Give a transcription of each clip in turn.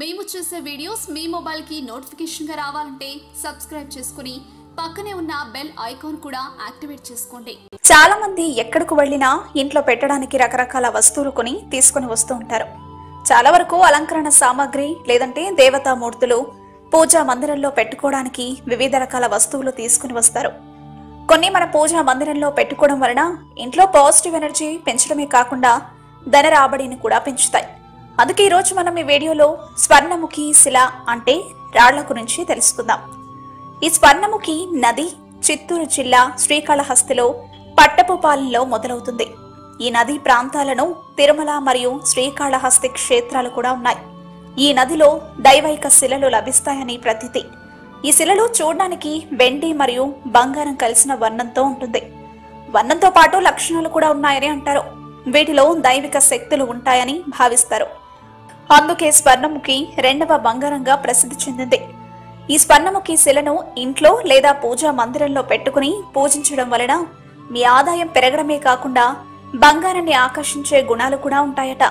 మేము చేసే వీడియోస్ మీ మొబైల్కి నోటిఫికేషన్గా రావాలంటే సబ్స్క్రైబ్ చేసుకుని పక్కనే ఉన్న బెల్ ఐకాన్ కూడా యాక్టివేట్ చేసుకోండి. చాలా మంది ఎక్కడికి వెళ్ళినా ఇంట్లో పెట్టడానికి రకరకాల వస్తువులు కొని తీసుకుని వస్తూ ఉంటారు. చాలా వరకు అలంకరణ సామాగ్రి లేదంటే దేవతా మూర్తులు పూజా మందిరంలో పెట్టుకోవడానికి వివిధ రకాల వస్తువులు తీసుకుని వస్తారు. కొన్ని మన పూజా మందిరంలో పెట్టుకోవడం వలన ఇంట్లో పాజిటివ్ ఎనర్జీ పెంచడమే కాకుండా ధన రాబడిని కూడా పెంచుతాయి. అందుకే ఈరోజు మనం ఈ వీడియోలో స్వర్ణముఖి శిల అంటే రాళ్ళ గురించి తెలుసుకుందాం. ఈ స్వర్ణముఖి నది చిత్తూరు జిల్లా శ్రీకాళహస్తిలో పట్టపుపాలెంలో మొదలవుతుంది. ఈ నది ప్రాంతాలను తిరుమల మరియు శ్రీకాళహస్తి క్షేత్రాలు కూడా ఉన్నాయి. ఈ నదిలో దైవైక శిలలు లభిస్తాయని ప్రతీతి. ఈ శిలలు చూడడానికి వెండి మరియు బంగారం కలిసిన వర్ణంతో ఉంటుంది. వర్ణంతో పాటు లక్షణాలు కూడా ఉన్నాయని అంటారు. వీటిలో దైవిక శక్తులు ఉంటాయని భావిస్తారు. అందుకే స్వర్ణముఖి రెండవ బంగారంగా ప్రసిద్ధి చెందింది. ఈ స్వర్ణముఖి శిలను ఇంట్లో లేదా పూజా మందిరంలో పెట్టుకుని పూజించడం వలన మీ ఆదాయం పెరగడమే కాకుండా బంగారాన్ని ఆకర్షించే గుణాలు కూడా ఉంటాయట.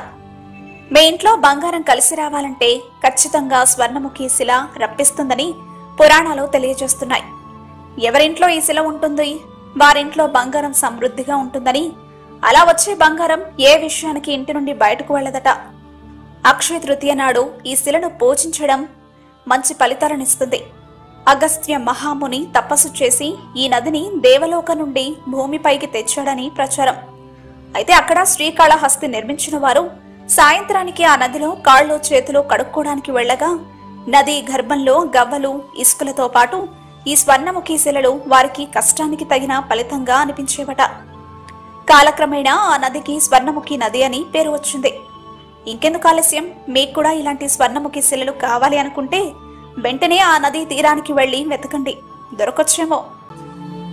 మీ ఇంట్లో బంగారం కలిసి రావాలంటే ఖచ్చితంగా స్వర్ణముఖి శిల రప్పిస్తుందని పురాణాలు తెలియజేస్తున్నాయి. ఎవరింట్లో ఈ శిల ఉంటుంది? వారింట్లో బంగారం సమృద్ధిగా ఉంటుందని అలా వచ్చే బంగారం ఏ విషయానికి ఇంటి నుండి బయటకు వెళ్ళదట? అక్షయ తృతీయ నాడు ఈ శిలను పూజించడం మంచి ఫలితాలనిస్తుంది అగస్త్య మహాముని తపస్సు చేసి ఈ నదిని దేవలోక నుండి భూమిపైకి తెచ్చాడని ప్రచారం. అయితే అక్కడ శ్రీకాళహస్తి నిర్మించిన వారు సాయంత్రానికి ఆ నదిలో కాళ్ళు చేతులు కడుక్కోవడానికి వెళ్ళగా నది గర్భంలో గవ్వలు ఇసుకలతో పాటు ఈ స్వర్ణముఖి శిలలు వారికి కష్టానికి తగిన ఫలితంగా అనిపించేవట. కాలక్రమేణా ఆ నదికి స్వర్ణముఖి నది అని పేరు వచ్చింది. ఇంకెందుకు ఆలస్యం? మీకు కూడా ఇలాంటి స్వర్ణముఖి శిలలు కావాలి అనుకుంటే వెంటనే ఆ నదీ తీరానికి వెళ్ళి వెతకండి. దొరకొచ్చేమో.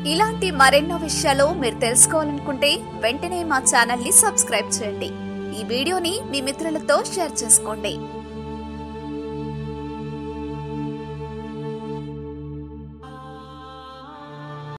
ఇలాంటి మరెన్నో విషయాలు మీరు తెలుసుకోవాలనుకుంటే వెంటనే మా ఛానల్ని సబ్స్క్రైబ్ చేయండి. ఈ వీడియోని మీ మిత్రులతో షేర్ చేసుకోండి.